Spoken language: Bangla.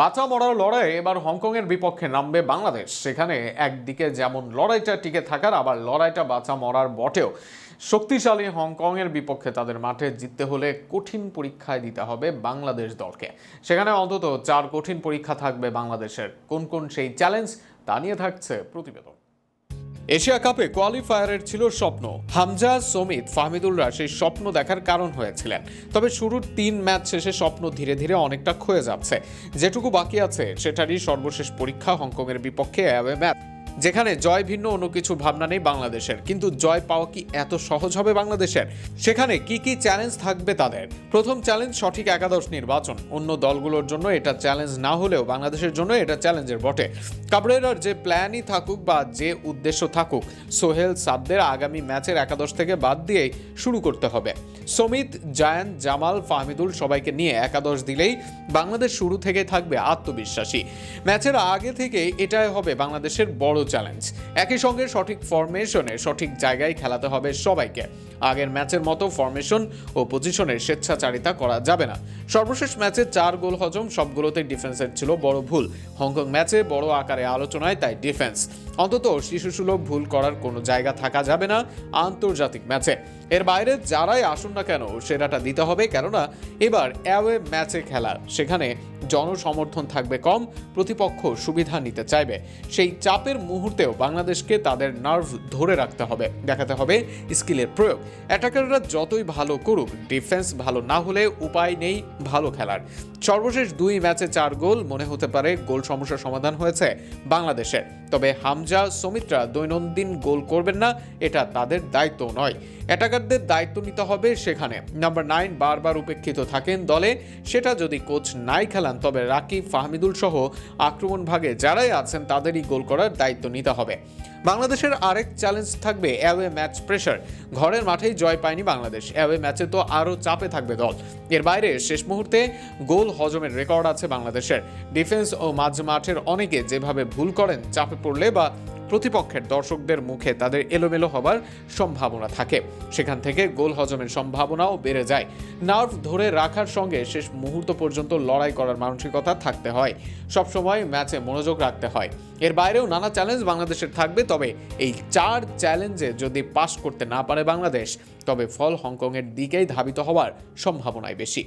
বাঁচা মরার লড়াই এবার হংকংয়ের বিপক্ষে নামবে বাংলাদেশ। সেখানে একদিকে যেমন লড়াইটা টিকে থাকার, আবার লড়াইটা বাঁচা মরার বটেও। শক্তিশালী হংকংয়ের বিপক্ষে তাদের মাঠে জিততে হলে কঠিন পরীক্ষায় দিতে হবে বাংলাদেশ দলকে। সেখানে অন্তত চার কঠিন পরীক্ষা থাকবে বাংলাদেশের। কোন কোন সেই চ্যালেঞ্জ তা নিয়ে থাকছে প্রতিবেদন। এশিয়া কাপে কোয়ালিফায়ারের ছিল স্বপ্ন। হামজা, সমিত ফাহমিদুলরা সেই স্বপ্ন দেখার কারণ হয়েছিলেন। তবে শুরুর তিন ম্যাচ শেষে স্বপ্ন ধীরে ধীরে অনেকটা ক্ষয়ে যাচ্ছে। যেটুকু বাকি আছে, সেটারই সর্বশেষ পরীক্ষা হংকংয়ের বিপক্ষে অ্যাওয়ে ম্যাচ। যেখানে জয় ভিন্ন, অন্য কিছু ভাবনা নেই বাংলাদেশের। কিন্তু জয় পাওয়া কি এত সহজ হবে বাংলাদেশের? সেখানে কি কি চ্যালেঞ্জ থাকবে তাদের? প্রথম চ্যালেঞ্জ সঠিক একাদশ নির্বাচন। অন্য দলগুলোর জন্য এটা চ্যালেঞ্জ না হলেও বাংলাদেশের জন্য এটা চ্যালেঞ্জের বটে। কাবরেরার যে প্ল্যানই থাকুক বা যে উদ্দেশ্য থাকুক, সোহেল সাবদের আগামী ম্যাচের একাদশ থেকে বাদ দিয়েই শুরু করতে হবে। সমিত, জায়ান, জামাল, ফাহমিদুল সবাইকে নিয়ে একাদশ দিলেই বাংলাদেশ শুরু থেকে থাকবে আত্মবিশ্বাসী। ম্যাচের আগে থেকে এটাই হবে বাংলাদেশের বড় চ্যালেঞ্জ একই সঙ্গে সঠিক ফরমেশনে সঠিক জায়গায় খেলাতে হবে সবাইকে। আগের ম্যাচের মতো ফরমেশন ও পজিশনের স্বেচ্ছাচারিতা করা যাবে না। সর্বশেষ ম্যাচে চার গোল হজম সবগুলোতে ডিফেন্সের ছিল বড় ভুল। হংকং ম্যাচে বড় আকারে আলোচনায় তাই ডিফেন্স অন্তত শিশুসুলভ ভুল করার কোনো জায়গা থাকা যাবে না আন্তর্জাতিক ম্যাচে এর বাইরে যারাই আসুন না কেন, সেরাটা দিতে হবে, কেননা এবার অ্যাওয়ে ম্যাচে খেলা, সেখানে জনসমর্থন থাকবে কম, প্রতিপক্ষ সুবিধা নিতে চাইবে। সেই চাপের মুহূর্তেও বাংলাদেশকে তাদের নার্ভ ধরে রাখতে হবে, দেখাতে হবে স্কিলের প্রয়োগ। অ্যাটাকাররা যতই ভালো করুক ডিফেন্স ভালো না হলে উপায় নেই ভালো খেলার। সর্বশেষ দুই ম্যাচে চার গোল, মনে হতে পারে গোল সমস্যার সমাধান হয়েছে বাংলাদেশের। তবে হামজা, সমিত্রা দৈনন্দিন গোল করবেন না, এটা তাদের দায়িত্ব নয়। অ্যাটাকারদের দায়িত্ব নিতে হবে সেখানে। নাম্বার নাইন বারবার উপেক্ষিত থাকেন দলে, সেটা যদি কোচ নাই খেলান, তবে রাকিব, ফাহমিদুল সহ আক্রমণ ভাগে যারাই আছেন, তাদেরই গোল করার দায়িত্ব নিতে হবে। বাংলাদেশের আরেক চ্যালেঞ্জ থাকবে অ্যাওয়ে ম্যাচ প্রেশার ঘরের মাঠেই জয় পায়নি বাংলাদেশ। অ্যাওয়ে ম্যাচে তো আরও চাপে থাকবে দল। এর বাইরে শেষ মুহূর্তে গোল হজমের রেকর্ড আছে বাংলাদেশের। ডিফেন্স ও মাঝ মাঠের অনেকে যেভাবে ভুল করেন, চাপে পড়লে বা প্রতিপক্ষের দর্শকদের মুখে তাদের এলোমেলো হবার সম্ভাবনা থাকে। সেখান থেকে গোল হজমের সম্ভাবনাও বেড়ে যায়। নার্ভ ধরে রাখার সঙ্গে শেষ মুহূর্ত পর্যন্ত লড়াই করার মানসিকতা থাকতে হয়। সবসময় ম্যাচে মনোযোগ রাখতে হয়। এর বাইরেও নানা চ্যালেঞ্জ বাংলাদেশের থাকবে, তবে এই চার চ্যালেঞ্জে যদি পাশ করতে না পারে বাংলাদেশ, তবে ফল হংকংয়ের দিকেই ধাবিত হওয়ার সম্ভাবনাই বেশি।